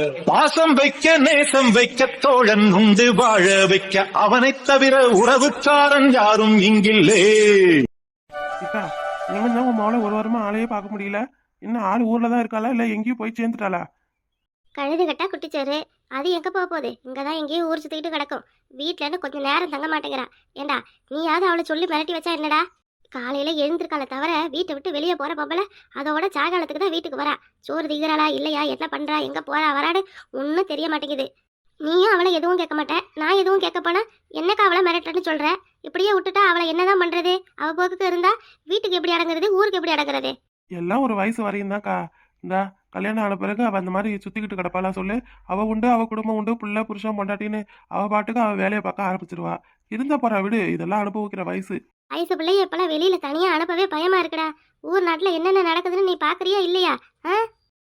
பாசம் வைக்க நேசம் வைக்க தோழன் உண்டு வாழ வைக்க அவனைத் தவிர உறவுக்காரன் யாரும் இங்கில்லே. அக்கா நீங்க தான் உன் மவளை ஒரு வாரமா ஆளையே பார்க்க முடியல. இன்னும் ஆள் ஊர்ல தான் இருக்காளா? இல்ல எங்கேயும் போய் சேர்ந்துட்டாளா? கழுது கட்டா குட்டிச்சோறு அது எங்க போக போகுது? இங்க தான் எங்கேயும் ஊர் சுத்திக்கிட்டு கிடக்கும். வீட்ல இருந்து கொஞ்சம் நேரம் தங்க மாட்டேங்கிறா. ஏண்டா நீயாவது அவளை சொல்லி மிரட்டி வச்சா என்னடா? காலையில எழுந்திருக்கால தவிர வீட்டை விட்டு வெளியே போற பம்பல அதோட சாயங்காலத்துக்கு தான் வீட்டுக்கு வரா. சோறு திகிறாளா இல்லையா என்ன பண்றா எங்க போறா வராடு ஒன்றும் தெரிய மாட்டேங்குது. நீயும் அவளை எதுவும் கேட்க மாட்டேன் நான் எதுவும் கேட்க போனா என்னக்கா அவளை மிரட்டன்னு சொல்ற? இப்படியே விட்டுட்டா அவளை என்னதான் பண்றது? அவ போக்குக்கு இருந்தா வீட்டுக்கு எப்படி அடங்குறது ஊருக்கு எப்படி அடங்குறது? எல்லாம் ஒரு வயசு வரையும் தான்க்கா. இந்த கல்யாணம் ஆன பிறகு அவ அந்த மாதிரி சுத்திக்கிட்டு கிடப்பாளா சொல்லு. அவ உண்டு அவ குடும்பம் உண்டு புள்ள புருஷன் பொண்டாட்டின்னு அவ பாட்டுக்கு அவ வேலையை பார்க்க ஆரம்பிச்சிருவா. இருந்தா போறா விடு இதெல்லாம் அனுபவிக்கிற வயசு. வயசு பிள்ளைய இப்பெல்லாம் வெளியில தனியா அனுப்பவே பயமா இருக்குடா. ஊர் நாட்டுல என்னென்ன நடக்குதுன்னு நீ பாக்குறியா இல்லையா?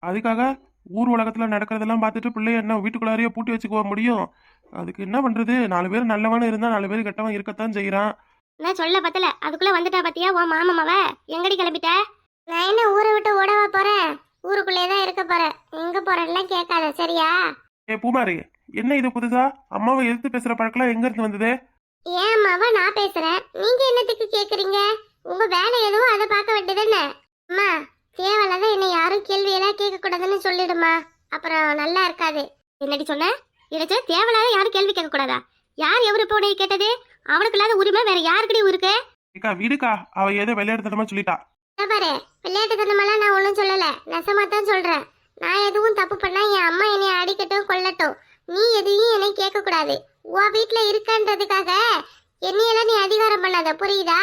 அதுக்காக ஊர் உலகத்துல நடக்கிறதெல்லாம் பார்த்துட்டு பிள்ளைய என்ன வீட்டுக்குள்ளாரையே பூட்டி வச்சுக்க முடியும்? அதுக்கு என்ன பண்றது? நாலு பேர் நல்லவன் இருந்தா நாலு பேர் கெட்டவன் இருக்கத்தான் செய்யறான் நான் சொல்ல பத்தல? அதுக்குள்ள வந்துட்டா பாத்தியா உன் மாமாவ எங்கடி கிளம்பிட்ட? நான் என்ன ஊரை விட்டு ஓடவா போறேன்? ஊருக்குள்ளே தான் இருக்க போறேன். எங்க போறேன்லாம் கேட்காத சரியா? ஏ பூமாரி என்ன இது புதுசா? அம்மாவை எதிர்த்து பேசுற பழக்கம்லாம் எங்க இருந்து வந்தது? ஏன் அம்மாவா நான் பேசுறேன். நீங்க என்னத்துக்கு கேக்குறீங்க? உங்க வேலை எதுவும் அதை பார்க்க வேண்டியதுன்னு அம்மா தேவையில்லாத என்னை யாரும் கேள்வியெல்லாம் கேட்க கூடாதுன்னு சொல்லிடுமா. அப்புறம் நல்லா இருக்காது. என்னடி சொன்ன? இடைச்ச தேவையில்லாத யாரும் கேள்வி கேட்க கூடாதா யார் எவரு இப்போ உன்னை கேட்டது? அவனுக்கு இல்லாத உரிமை வேற யாருக்கிட்டையும் இருக்கு ஏக்கா வீடுக்கா. அவ ஏதோ விளையாடுத்தனமா சொல்லிட்டா. பாரு விளையாட்டுத்தனமெல்லாம் நான் ஒன்றும் சொல்லல. நெசமா தான் சொல்றேன். நான் எதுவும் தப்பு பண்ணா என் அம்மா என்னை அடிக்கட்டும் கொல்லட்டும். நீ எதையும் என்னை கேட்க கூடாது உன் வீட்டுல இருக்கன்றதுக்காக என்னையெல்லாம் நீ அதிகாரம் பண்ணாத புரியுதா?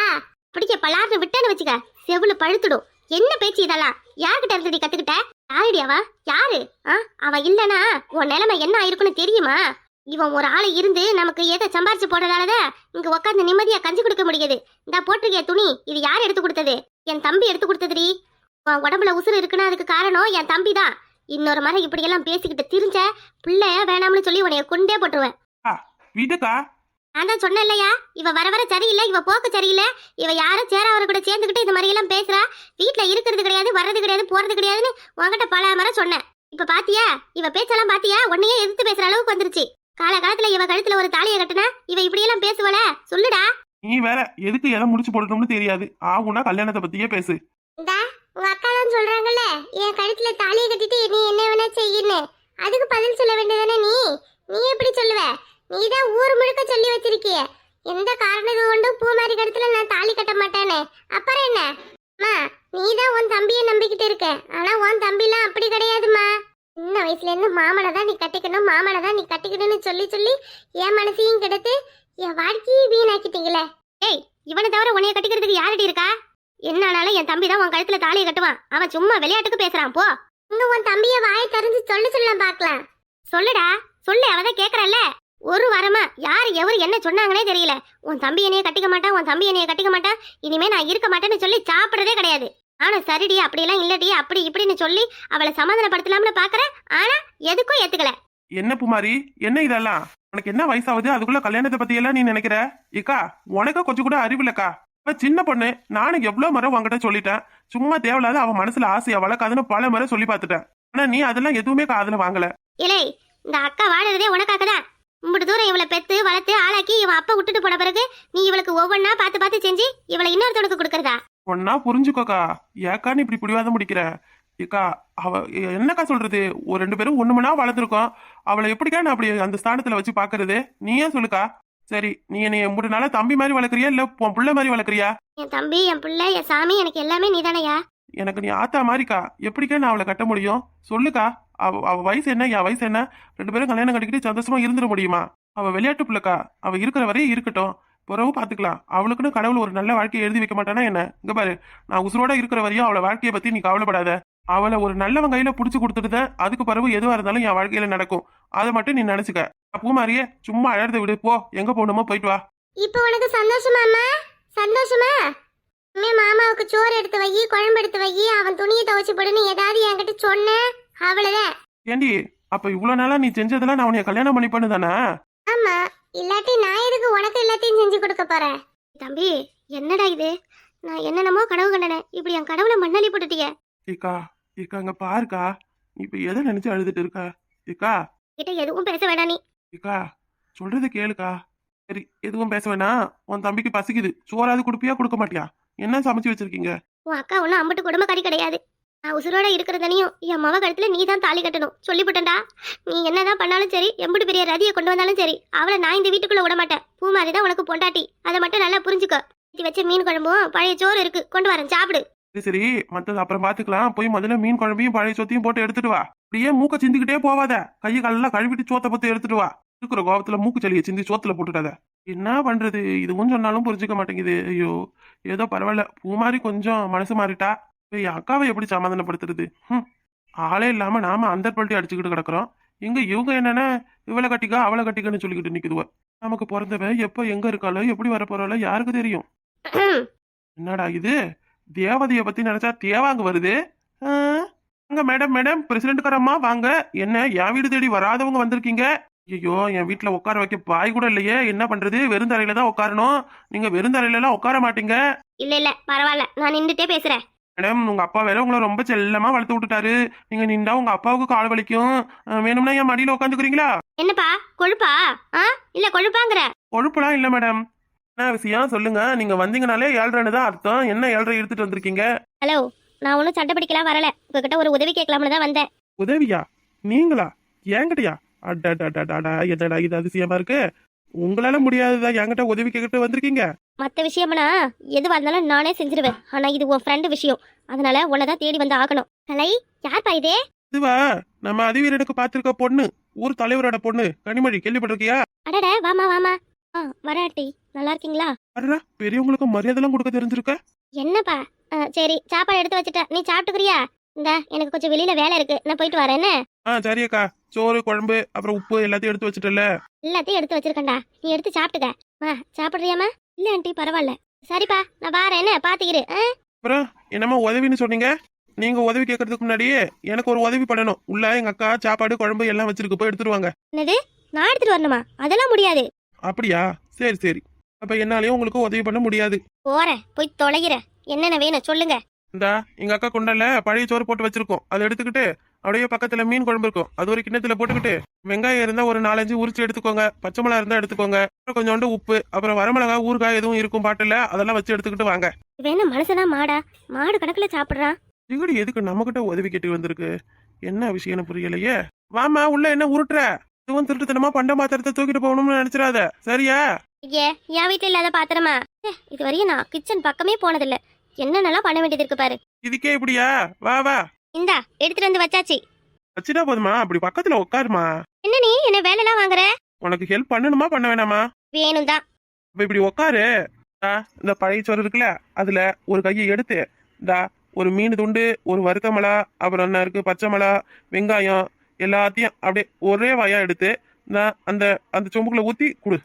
பிடிக்க பலார்னு விட்டேன்னு வச்சுக்க செவுல பழுத்துடும். என்ன பேச்சு இதெல்லாம்? யார்கிட்ட இருந்து கத்துக்கிட்ட? யாருடி அவ யாரு? ஆ அவ இல்லனா உன் நிலைமை என்ன ஆயிருக்குன்னு தெரியுமா? இவன் ஒரு ஆளை இருந்து நமக்கு எதை சம்பாரிச்சு போடுறதாலதான் இங்க உட்காந்து நிம்மதியா கஞ்சி கொடுக்க முடியுது. இந்த போட்டிருக்கிய துணி இது யார் எடுத்து கொடுத்தது? என் தம்பி எடுத்து கொடுத்ததுடி. உன் உடம்புல உசுறு இருக்குன்னா அதுக்கு காரணம் என் தம்பி தான் இன்னொரு முறை இப்படியெல்லாம் பேசிக்கிட்டு திரிஞ்ச பிள்ளைய வேணாம்னு சொல்லி உன்னைய கொண்டே போட்டுருவேன். வீட்டுக்கா நான் தான் சொன்னேன் இல்லையா இவ வர வர சரியில்லை இவ போக்கு சரியில்லை இவ யாரும் சேராவர கூட சேர்ந்துக்கிட்டு இந்த மாதிரி எல்லாம் பேசுறா. வீட்ல இருக்கிறது கிடையாது வர்றது கிடையாது போறது கிடையாதுன்னு உன்கிட்ட பல முறை சொன்னேன். இப்ப பாத்தியா இவ பேச்செல்லாம் பாத்தியா உன்னையே எதிர்த்து பேசுற அளவுக்கு வந்துருச்சு. காலகாலத்துல இவ கழுத்துல ஒரு தாலியை கட்டுனா இவ இப்படியெல்லாம் பேசுவல சொல்லுடா. நீ வேற எதுக்கு எதை முடிச்சு போடணும்னு தெரியாது. ஆகுனா கல்யாணத்தை பத்தியே பேசு. இந்தா உங்க அக்கா தான் சொல்றாங்கல்ல என் கழுத்துல தாலியை கட்டிட்டு நீ என்ன வேணா செய்யுன்னு. அதுக்கு பதில் சொல்ல வேண்டியதானே நீ? நீ எப்படி நீ தான் ஊர் முழுக்க சொல்லி வச்சிருக்கிய. எந்த காரணத்தை கொண்டும் பூமாரி கழுத்துல நான் தாலி கட்ட மாட்டேன்னு அப்புறம் என்ன? அம்மா நீ தான் உன் தம்பியை நம்பிக்கிட்டு இருக்க. ஆனா உன் தம்பிலாம் அப்படி கிடையாதும்மா. சின்ன வயசுல இருந்து மாமனை தான் நீ கட்டிக்கணும் மாமனை தான் நீ கட்டிக்கணும்னு சொல்லி சொல்லி என் மனசையும் கெடுத்து என் வாழ்க்கையை வீணாக்கிட்டீங்களே. ஏய் இவனை தவிர உன்னைய கட்டிக்கிறதுக்கு யாரடி இருக்கா? என்னானாலும் என் தம்பி தான் உன் கழுத்துல தாலியை கட்டுவான். அவன் சும்மா விளையாட்டுக்கு பேசுறான் போ. இங்க உன் தம்பிய வாயை திறந்து சொல்ல சொல்லலாம் பார்க்கலாம். சொல்லுடா. சொல்லு அவதான் கேக்குறல்ல ஒரு வாரமா யார் எவரு என்ன சொன்னாங்கன்னே தெரியல. உன் தம்பி என்னைய கட்டிக்க மாட்டான் உன் தம்பி என்னைய கட்டிக்க மாட்டான் இனிமே நான் இருக்க மாட்டேன்னு சொல்லி சாப்பிடுறதே கிடையாது. ஆனா சரிடி அப்படியெல்லாம் இல்லடி அப்படி இப்படின்னு சொல்லி அவளை சமாதானப்படுத்தலாம்னு பாக்குறேன். ஆனா எதுக்கும் ஏத்துக்கல. என்ன பூமாரி? என்ன இதெல்லாம்? உனக்கு என்ன வயசாகுது? அதுக்குள்ள கல்யாணத்தை பத்தி எல்லாம் நீ நினைக்கிற? இக்கா உனக்கு கொஞ்சம் கூட அறிவு இல்லக்கா. அவ சின்ன பொண்ணு நானும் எவ்வளவு முறை உன்கிட்ட சொல்லிட்டேன். சும்மா தேவையில்லாத அவ மனசுல ஆசையா வளர்க்காதுன்னு பல முறை சொல்லி பார்த்துட்டேன். ஆனா நீ அதெல்லாம் எதுவுமே காதுல வாங்கல. இலே இந்த அக்கா வாழறதே உனக்காக தான் இம்புட்டு தூரம் இவளை பெத்து வளர்த்து ஆளாக்கி இவன் அப்பா விட்டுட்டு போன பிறகு நீ இவளுக்கு ஒவ்வொன்றா பார்த்து பார்த்து செஞ்சு இவளை இன்னொருத்தனுக்கு கொடுக்கறதா? ஒன்னா புரிஞ்சுக்கோக்கா. ஏக்கா நீ இப்படி பிடிவாதம் முடிக்கிற. ஏக்கா அவ என்னக்கா சொல்றது? ஒரு ரெண்டு பேரும் ஒண்ணு மணி வளர்ந்துருக்கோம். அவளை எப்படிக்கா நான் அப்படி அந்த ஸ்தானத்துல வச்சு பாக்குறது நீயே சொல்லுக்கா? சரி நீ என்னைய மூணு நாளா தம்பி மாதிரி வளர்க்குறியா? இல்ல உன் புள்ள மாதிரி வளர்க்குறியா? என் தம்பி என் பிள்ளை என் சாமி எனக்கு எல்லாமே நீதானையா? எனக்கு நீ ஆத்தா மாதிரிக்கா எப்படிக்கா நான் அவளை கட்ட முடியும்? சொல்லுக்கா. அவ அவ வயசு என்ன? என் வயசு என்ன? ரெண்டு பேரும் கல்யாணம் கட்டிக்கிட்டு சந்தோஷமா இருந்துட முடியுமா? அவ விளையாட்டு பிள்ளைக்கா. அவ இருக்கிற வரையும் இருக்கட்டும். பிறகு பாத்துக்கலாம். அவளுக்குன்னு கடவுள் ஒரு நல்ல வாழ்க்கையை எழுதி வைக்க மாட்டானா என்ன? இங்க பாரு. நான் உசுரோட இருக்கிற வரையும் அவளை வாழ்க்கையை பத்தி நீ கவலைப்படாத. அவளை ஒரு நல்லவன் கையில புடிச்சு கொடுத்துட்டு அதுக்கு பிறகு எதுவா இருந்தாலும் என் வாழ்க்கையில நடக்கும். அதை மட்டும் நீ நினைச்சுக்க. பூமாரியே சும்மா அழறத விடு. போ. எங்க போகணுமோ போயிட்டு வா. இப்போ உனக்கு சந்தோஷமா சந்தோஷமா? மாமாவுக்கு சோறு எடுத்து வை. குழம்பு எடுத்து வை. அவன் துணியை துவைச்சு போடுன்னு ஏதாவது என்கிட்ட சொன்னேன் அவ்வளவுதான். ஏண்டி அப்ப இவ்வளவு நாளா நீ செஞ்சதெல்லாம் நான் உன்னைய கல்யாணம் பண்ணி பண்ணுதானே? ஆமா இல்லாட்டி நான் எதுக்கு உனக்கு எல்லாத்தையும் செஞ்சு கொடுக்க போறேன்? தம்பி என்னடா இது? நான் என்னென்னமோ கனவு கண்டனே இப்படி என் கடவுளை மண்ணாளி போட்டுட்டீங்க ஏக்கா ஏக்கா அங்க பாருக்கா நீ இப்ப எதை நினைச்சு அழுதுட்டு இருக்க? ஏக்கா. கிட்ட எதுவும் பேச வேணாம் நீ. ஏக்கா சொல்றது கேளுக்கா. சரி எதுவும் பேச வேணாம். உன் தம்பிக்கு பசிக்குது. சோறாவது கொடுப்பியா கொடுக்க மாட்டியா? என்ன சமைச்சு வச்சிருக்கீங்க? உன் அக்கா ஒன்றும் அம்பட்டு குடும்பக்காரி கிடையாது. நான் உசுரோட இருக்கிறதனையும் என் மவ கழுத்துல நீ தான் தாலி கட்டணும். சொல்லிவிட்டேன்டா நீ என்னதான் பண்ணாலும் சரி எம்புட்டு பெரிய ரதியை கொண்டு வந்தாலும் சரி அவளை நான் இந்த வீட்டுக்குள்ள விட மாட்டேன். பூ மாதிரி தான் உனக்கு பொண்டாட்டி. அதை மட்டும் நல்லா புரிஞ்சுக்கோ. வச்ச மீன் குழம்பும் பழைய சோறு இருக்கு. கொண்டு வரேன் சாப்பிடு. சரி சரி மத்தது அப்புறம் பாத்துக்கலாம். போய் முதல்ல மீன் குழம்பையும் பழைய சொத்தையும் போட்டு எடுத்துட்டு வா. அப்படியே மூக்க சிந்திக்கிட்டே போவாத. கையை காலெல்லாம் கழுவிட்டு சோத்தை பத்தி எடுத்துட்டு வா. இருக்கிற கோபத்துல மூக்கு சளியை சிந்தி சோத்துல போட்டுட்டாத என்ன பண்றது? இதுவும் சொன்னாலும் புரிஞ்சுக்க மாட்டேங்குது. ஐயோ ஏதோ பரவாயில்ல. பூ மாதிரி கொஞ்சம் மனசு மாறிட்டா. என் அக்காவை எப்படி சமாதானப்படுத்துறது? ஹம். ஆளே இல்லாம நாம அந்த பல்ட்டி அடிச்சுக்கிட்டு கிடக்குறோம். இங்க இவங்க என்னன்னா? இவளை கட்டிக்கா அவளை கட்டிக்கன்னு சொல்லிக்கிட்டு நிக்குதுவ. நமக்கு பிறந்தவன் எப்ப எங்க இருக்காளோ எப்படி வர போறாளோ யாருக்கு தெரியும்? என்னடா இது? தேவதைய பத்தி நினைச்சா தேவாங்க வருது? அங்க மேடம் மேடம் பிரசிடென்ட்காரம்மா வாங்க. என்ன என் வீடு தேடி வராதவங்க வந்திருக்கீங்க? ஐயோ என் வீட்ல உட்கார வைக்க பாய் கூட இல்லையே. என்ன பண்றது? வெறுந்தரையில தான் உட்காரணும். நீங்க வெறுந்தரையில எல்லாம் உட்கார மாட்டீங்க. இல்ல இல்ல பரவாயில்ல. நான் நின்றுட்டே பேசுறேன். மேடம் உங்க அப்பா வேற உங்களை ரொம்ப செல்லமா வளர்த்து விட்டுட்டாரு. நீங்க நின்றா உங்க அப்பாவுக்கு கால் வலிக்கும். வேணும்னா என் மடியில உட்காந்துக்கிறீங்களா என்னப்பா கொழுப்பா? ஆ இல்ல கொழுப்பாங்கிற. கொழுப்புலாம் இல்ல மேடம். என்ன விஷயம்? சொல்லுங்க. நீங்க வந்தீங்கனாலே ஏழ்ரைன்னு தான் அர்த்தம். என்ன ஏழ்ரை எடுத்துட்டு வந்திருக்கீங்க? ஹலோ நான் ஒன்றும் சண்டை பிடிக்கலாம் வரல. உங்ககிட்ட ஒரு உதவி கேட்கலாம்னு தான் வந்தேன். உதவியா? நீங்களா? என்கிட்டயா? அடடடடடா என்னடா இது அதிசயமா இருக்கு? உங்களால முடியாததா என்கிட்ட உதவி கேட்டு வந்திருக்கீங்க? மற்ற விஷயம்னா எதுவாக இருந்தாலும் நானே செஞ்சிருவேன். ஆனா இது உன் ஃப்ரெண்டு விஷயம். அதனால உன்னை தான் தேடி வந்து ஆகணும். கலை யார்ப்பா இதே? இதுவா? நம்ம அதிவீரனுக்கு பார்த்திருக்க பொண்ணு. ஊர் தலைவரோட பொண்ணு. கனிமொழி கேள்விப்பட்டிருக்கியா? அடட வாமா வாமா ஆ வராட்டி நல்லா இருக்கீங்களா? அடடா பெரியவங்களுக்கு மரியாதைலாம் கொடுக்க தெரிஞ்சிருக்க? என்னப்பா? ஆ, சரி சாப்பாடு எடுத்து வச்சுட்டேன். நீ சாப்பிட்டுக்கிறியா? இந்த எனக்கு கொஞ்சம் வெளியில வேலை இருக்கு. நான் போயிட்டு வரேன் என்ன? ஆ சரியக்கா சோறு குழம்பு அப்புறம் உப்பு எல்லாத்தையும் எடுத்து வச்சுட்டல எல்லாத்தையும் எடுத்து வச்சிருக்கேன்டா. நீ எடுத்து சாப்பிட்டுக்க. வா சாப்பிடுறியாமா இல்ல ஆண்டி பரவாயில்ல சரிப்பா நான் வாரேன் என்ன? பாத்துக்கிரு? அப்புறம் என்னமோ உதவின்னு சொன்னீங்க? நீங்க உதவி கேட்கறதுக்கு முன்னாடியே எனக்கு ஒரு உதவி பண்ணணும். உள்ள எங்க அக்கா சாப்பாடு குழம்பு எல்லாம் வச்சிருக்கு. போய் எடுத்துருவாங்க என்னது? நான் எடுத்துட்டு வரணுமா? அதெல்லாம் முடியாது. அப்படியா? சரி சரி. அப்ப என்னாலயும் உங்களுக்கு உதவி பண்ண முடியாது. போறேன் போய் தொலைகிறேன். என்னென்ன வேணும் சொல்லுங்க. இந்தா எங்க அக்கா குண்டல பழைய சோறு போட்டு வச்சிருக்கோம். அதை எடுத்துக்கிட்டு அப்படியே பக்கத்துல மீன் குழம்பு இருக்கும். அது ஒரு கிண்ணத்துல போட்டுக்கிட்டு வெங்காயம் இருந்தா ஒரு நாலஞ்சு உரிச்சு எடுத்துக்கோங்க. பச்சை மிளகா இருந்தா எடுத்துக்கோங்க. அப்புறம் கொஞ்சோண்டு உப்பு அப்புறம் வரமிளகா ஊறுகாய் எதுவும் இருக்கும் பாட்டுல அதெல்லாம் வச்சு எடுத்துக்கிட்டு வாங்க. வேணும் மனுஷனா மாடா? மாடு கணக்குல சாப்பிடுறான் இங்கடி எதுக்கு நம்மகிட்ட உதவி கேட்டு வந்திருக்கு? என்ன விஷயம்னு புரியலையே. வாமா உள்ள என்ன உருட்டுற? இதுவும் திருட்டுத்தனமா பண்ட மாத்திரத்தை தூக்கிட்டு போகணும்னு நினைச்சிடாத. சரியா? ஐயே என் வீட்டுல இல்லாத பாத்திரமா? இது வரையும் நான் கிச்சன் பக்கமே போனதில்ல. என்னென்னலாம் பண்ண வேண்டியது இருக்கு பாரு. இதுக்கே இப்படியா? வா வா. இந்தா எடுத்துட்டு வந்து வச்சாச்சு. வச்சுட்டா போதுமா? அப்படி பக்கத்துல உட்காருமா. என்ன நீ? என்ன வேலைலாம் வாங்குற? உனக்கு ஹெல்ப் பண்ணணுமா பண்ண வேணாமா? வேணும் தான் அப்ப இப்படி உட்காரு. ஆ, இந்த பழைய சோறு இருக்குல்ல அதுல ஒரு கையை எடுத்து இந்தா ஒரு மீன் துண்டு ஒரு வறுத்த மிளகா அப்புறம் என்ன இருக்கு? பச்சை மிளகா வெங்காயம் எல்லாத்தையும் அப்படியே ஒரே வாயா எடுத்து நான் அந்த அந்த சொம்புக்குள்ள ஊத்தி கொடு.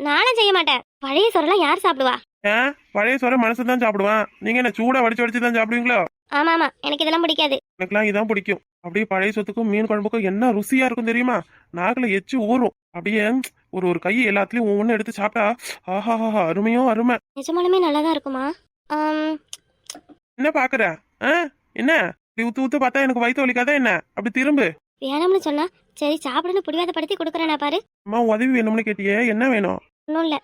நானும் செய்ய மாட்டேன். பழைய சோறெல்லாம் யார் சாப்பிடுவா? ஏன் பழைய சோறை மனசு தான் சாப்பிடுவான். நீங்க என்ன சூடா வடிச்சு வடிச்சு தான் சாப்பிடுவீங்களோ? ஆமா ஆமா எனக்கு இதெல்லாம் பிடிக்காது. எனக்குலாம் இதான் பிடிக்கும். அப்படியே பழைய சொத்துக்கும் மீன் குழம்புக்கும் என்ன ருசியா இருக்கும் தெரியுமா? நாக்குல எச்சு ஊறும். அப்படியே ஒரு ஒரு கை எல்லாத்துலயும் ஒவ்வொன்னு எடுத்து சாப்பிட்டா ஆஹா அருமையோ அருமை. நிஜமாலுமே நல்லா தான் இருக்குமா என்ன பாக்குற? ஆ? என்ன? இப்படி ஊத்து ஊத்து பார்த்தா எனக்கு வயிற்று வலிக்காதா என்ன? அப்படி திரும்பு. வேணாம்னு சொன்னா சரி சாப்பிடுன்னு பிடிவாதப்படுத்தி கொடுக்குறேனா பாரு. அம்மா உதவி வேணும்னு கேட்டியே என்ன வேணும்? ஒன்றும் இல்ல.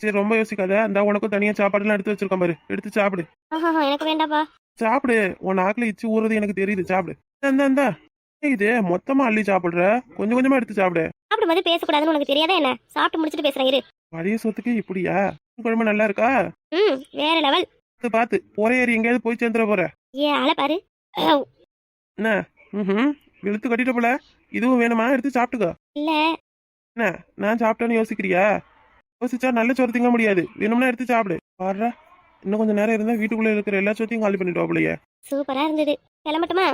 சரி ரொம்ப யோசிக்காத. அந்த உனக்கும் தனியா சாப்பாடுலாம் எடுத்து வச்சிருக்கேன் பாரு. எடுத்து சாப்பிடு. எனக்கு வேண்டாப்பா சாப்பிடு. உன் நாக்குல இச்சு ஊறுறது எனக்கு தெரியுது. சாப்பிடு. இந்த இந்த இது மொத்தமா அள்ளி சாப்பிடுற? கொஞ்சம் கொஞ்சமா எடுத்து சாப்பிடு. சாப்பிடும்போது பேசக்கூடாதுன்னு உனக்கு தெரியாதா என்ன? சாப்பிட்டு முடிச்சிட்டு பேசுறேன் இரு. பழைய சொத்துக்கு இப்படியா? குழம்பு நல்லா இருக்கா? ம் வேற லெவல் பார்த்து போற ஏறி எங்கேயாவது போய் சேர்ந்துட போற. ஏ ஆள பாரு. என்ன? ம் இழுத்து கட்டிட்ட போல. இதுவும் வேணுமா? எடுத்து சாப்பிட்டுக்கோ. இல்ல. என்ன? நான் சாப்பிட்டேன்னு யோசிக்கிறியா? யோசிச்சா நல்ல சோறு திங்க முடியாது. வேணும்னா எடுத்து சாப்பிடு. பாடுறா இன்னும் கொஞ்சம் நேரம் இருந்தா வீட்டுக்குள்ள இருக்கிற எல்லா சோத்தையும் காலி பண்ணிட்டு சூப்பரா இருந்தது. கிளம்பட்டுமா?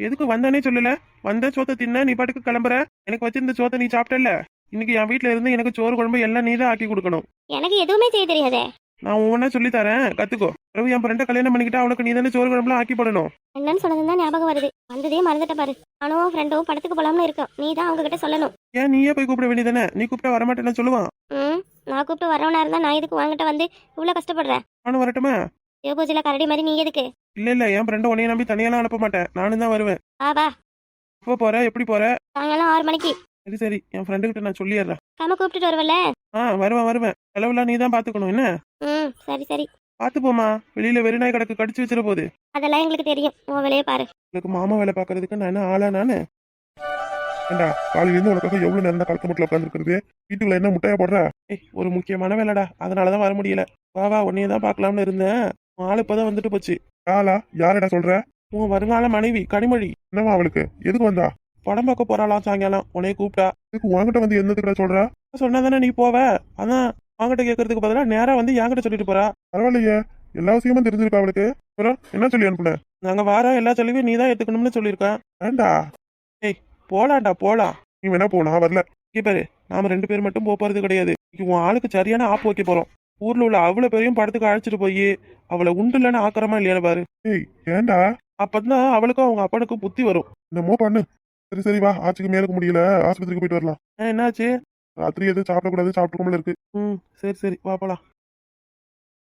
எதுக்கு வந்தானே சொல்லல. வந்த சோத்தை தின்ன நீ பாட்டுக்கு கிளம்புற. எனக்கு வச்சிருந்த சோத்தை நீ சாப்பிட்டல இன்னைக்கு என் வீட்ல இருந்து எனக்கு சோறு குழம்பு எல்லாம் நீ தான் ஆக்கி கொடுக்கணும். எனக்கு எதுவுமே செய்ய தெரியாதே. நான் ஒவ்வொன்றா சொல்லி தரேன். கத்துக்கோ. பிறகு என் ஃப்ரெண்டை கல்யாணம் பண்ணிக்கிட்டா அவளுக்கு நீ தானே சோறு குழம்புலாம் ஆக்கி போடணும். என்னன்னு சொன்னதுதான் தான் ஞாபகம் வருது. வந்ததே மறந்துட்ட பாரு. நானும் ஃப்ரெண்டும் படத்துக்கு போலாம்னு இருக்கோம். நீ தான் அவங்க கிட்ட சொல்லணும். ஏன் நீயே போய் கூப்பிட வேண்டியதானே நீ கூப்பிட்டா வரமாட்டேன்னு சொல்லுவான். நான் கூப்பிட்டு வரவனா இருந்தா நான் இதுக்கு வாங்கிட்ட வந்து இவ்வளவு கஷ்டப்படுறேன் நானும் வரட்டுமா? சிவபூஜையில கரடி மாதிரி நீ எதுக்கு? இல்ல இல்ல என் ஃப்ரெண்டை உன்னைய நம்பி தனியெல்லாம் அனுப்ப மாட்டேன். நானும் தான் வருவேன். வா வா. எப்போ போற? எப்படி போற? சாயங்காலம் ஆறு மணிக்கு. சரி சரி. என் ஃப்ரெண்டு கிட்ட நான் சொல்லிடுறேன். கம்ம கூப்பிட்டுட்டு வருவல்ல? ஆ வருவேன் வருவேன். செலவுலாம் நீ தான் பாத்துக்கணும் என்ன? ம் சரி சரி. பாத்து போமா வெளியில வெறிநாய் கிடக்கு கடிச்சு வச்சிட போகுது. அதெல்லாம் எங்களுக்கு தெரியும். உன் வேலையை பாரு. எனக்கு மாமா வேலை பாக்குறதுக்கு நான் என்ன ஆளா நானு? ஏண்டா காலையில இருந்து உனக்காக எவ்வளவு நேரம் தான் கழுத்து மட்டும் உட்காந்துருக்குறது வீட்டுக்குள்ள என்ன முட்டையா போடுற? ஏய் ஒரு முக்கியமான வேலைடா. அதனாலதான் வர முடியல. வா வா உன்னைய தான் பார்க்கலாம்னு இருந்தேன். ஆள் இப்பதான் வந்துட்டு போச்சு. ஆளா யாரடா சொல்ற? உன் வருங்கால மனைவி கனிமொழி. என்னவா அவளுக்கு? எதுக்கு வந்தா? படம் பார்க்க போறாளாம் சாயங்காலம்? உன்னைய கூப்பிட்டா. எதுக்கு உன்கிட்ட வந்து என்னதுக்குடா சொல்ற? சொன்னா தானே நீ போவ? அதான் அவங்ககிட்ட கேட்கறதுக்கு பதிலா நேரா வந்து என்கிட்ட சொல்லிட்டு போறா? பரவாயில்லையே. எல்லா விஷயமும் தெரிஞ்சிருக்கா அவளுக்கு? அப்புறம் என்ன சொல்லி அனுப்புன? நாங்க வாரம் எல்லா செலவையும் நீ தான் எடுத்துக்கணும்னு சொல்லியிருக்கேன். ஏண்டா? போலாம்டா போலாம். நீ வேணா போ நான் வரல. பாரு நாம ரெண்டு பேர் மட்டும் போறது கிடையாது. உன் ஆளுக்கு சரியான ஆப்பு வைக்க போறோம். ஊர்ல உள்ள அவ்வளவு பேரையும் படத்துக்கு அழைச்சிட்டு போய் அவளை உண்டு இல்லைன்னு ஆக்கிரமா இல்லையா பாரு. ஏய் ஏண்டா அப்பதான் அவளுக்கும் அவங்க அப்பனுக்கும் புத்தி வரும். என்னமோ பண்ணு. சரி சரி வா. ஆச்சுக்கு மேலுக்கு முடியல. ஆஸ்பத்திரிக்கு போயிட்டு வரலாம். என்னாச்சு? ராத்திரி எதுவும் சாப்பிடக்கூடாது சாப்பிட்டுக்கோமல இருக்கு. ம் சரி சரி. வா போலாம்.